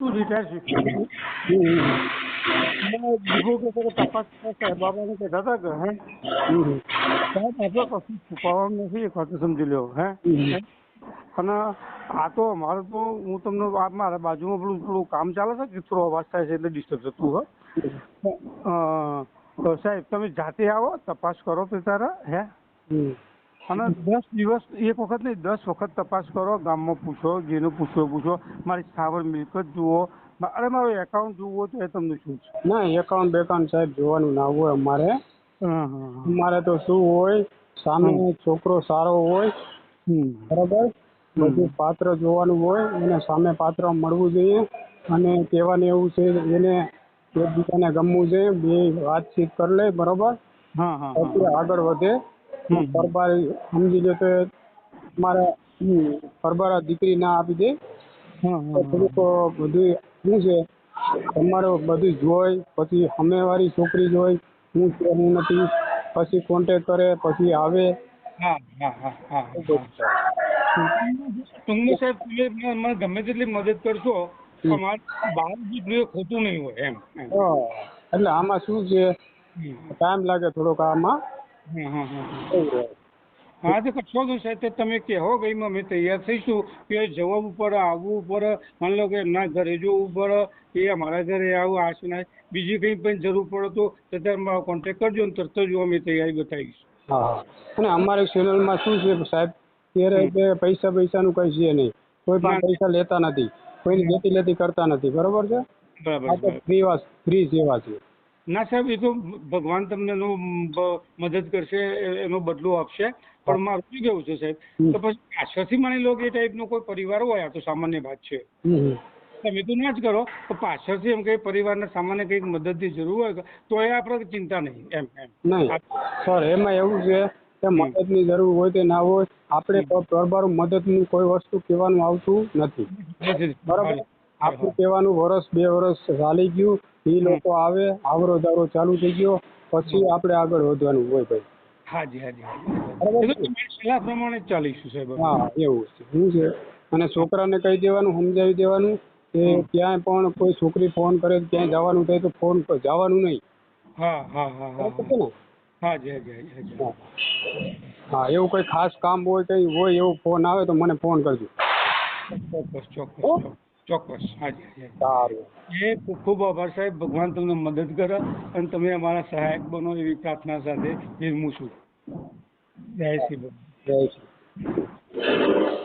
તું રિટાયર શીખ્યો તપાસ બાબાને કહેતા હતા કે હે સાહેબ આપણે કશું છુપાવવાનું નથી એક વાત સમજી લ્યો હે અને આ તો અમારે તો હું તમને આ મારા બાજુમાં પેલું થોડું કામ ચાલે છે કે થોડો અવાજ થાય છે એટલે ડિસ્ટર્બ થતું હોય સાહેબ તમે જાતે આવો તપાસ કરો તો તારા હે અને દસ દિવસ એક વખત નહીં દસ વખત તપાસ કરો ગામમાં પૂછો જેનું પૂછો પૂછો. મારી સ્થાવર મિલકત જુઓ. અરે મારું એકાઉન્ટ જુઓ તો એ તમને શું છે? ના એકાઉન્ટ બેકાઉન્ટ સાહેબ જોવાનું ના હોય અમારે. અમારે તો શું હોય સામે. છોકરો સારો હોય. બરાબર? બધું પાત્ર જોવાનું હોય એને સામે પાત્ર મળવું જોઈએ. અને કહેવાનું એવું છે એને એકબીજાને ગમવું જોઈએ. બે વાતચીત કરી લે બરોબર? પછી આગળ વધે. પરબાર સમજી લો કે મારે ફરબારા દીકરી ના આપી દે. થોડુંક બધું શું છે તમારું બધું જોઈ પછી સામેવાળી છોકરી જોઈ હું છે હું નથી. પછી કોન્ટેક કરે પછી આવે. હા હા હા હા ટૂંકમાં સાહેબ તમે મને ગમે તેટલી મદદ કરશો બહાર જેટલું ખોટું નહીં હોય એમ એમ. એટલે આમાં શું છે? ટાઈમ લાગે થોડોક આમાં. હા તો કશો નહીં સાહેબ તમે કહો કે એમાં અમે તૈયાર થઈશું કે જવા ઉપર આવવું પડે માની લો કે એમના ઘરે જવું પડે એ અમારા ઘરે આવું આ શું બીજી કંઈ પણ જરૂર પડે તો અત્યારે મારો કોન્ટેક્ટ કરજો ને તરત જ અમે તૈયારી બતાવીશ. હા અને અમારી ચેનલમાં શું છે સાહેબ? ત્યારે હમ. પૈસા પૈસાનું કંઈ છે નહીં. કોઈ પણ પૈસા લેતા નથી. કોઈની લેતી લેતી કરતા નથી. બરોબર છે? બરાબર. ફ્રી વાત ફ્રી સેવા છે. ના સાહેબ એ તો ભગવાન તમને એનો મદદ કરશે એનો બદલો આપશે. પણ મારું શું કેવું છે સાહેબ? તો પછી પાછળથી માની લો કે એ ટાઈપનો કોઈ પરિવાર હોય આ તો સામાન્ય વાત છે. તમે તો ના જ કરો તો પાછળથી એમ કે પરિવારને સામાન્ય કંઈક મદદની જરૂર હોય તો એ આપણે ચિંતા નહીં એમ એમ. નહીં. સર એમાં એવું છે કે મદદની જરૂર હોય કે ના હોય આપણે પરબારું મદદની કોઈ વસ્તુ કહેવાનું આવતું નથી. બરાબર. આપણું કહેવાનું વર્ષ બે વર્ષ ચાલી ગયું. એ લોકો આવે આવરો દારો ચાલુ થઈ ગયો. પછી આપણે આગળ વધવાનું હોય ભાઈ. હાજી હાજી બરાબર હાજી એ તો તમારી સલાહ પ્રમાણે જ ચાલીશું સાહેબ. હા એવું છે. શું છે. અને છોકરાને કહી દેવાનું સમજાવી દેવાનું કે ક્યાંય પણ કોઈ છોકરી ફોન કરે ક્યાંય જવાનું થાય તો ફોન પર જવાનું નહીં. હા હા હા હા હાજી હાજી હાજી. હા. એવું કોઈ ખાસ કામ હોય કઈ હોય એવું ફોન આવે તો મને ફોન કરજો. ચોક્કસ ચોક્કસ. ચોક્કસ. હાજી. સારું. એ ખૂબ ખૂબ આભાર સાહેબ. ભગવાન તમને મદદ કરે અને તમે અમારા સહાયક બનો એવી પ્રાર્થના સાથે નિર્મું છું. જય શ્રી જય શ્રી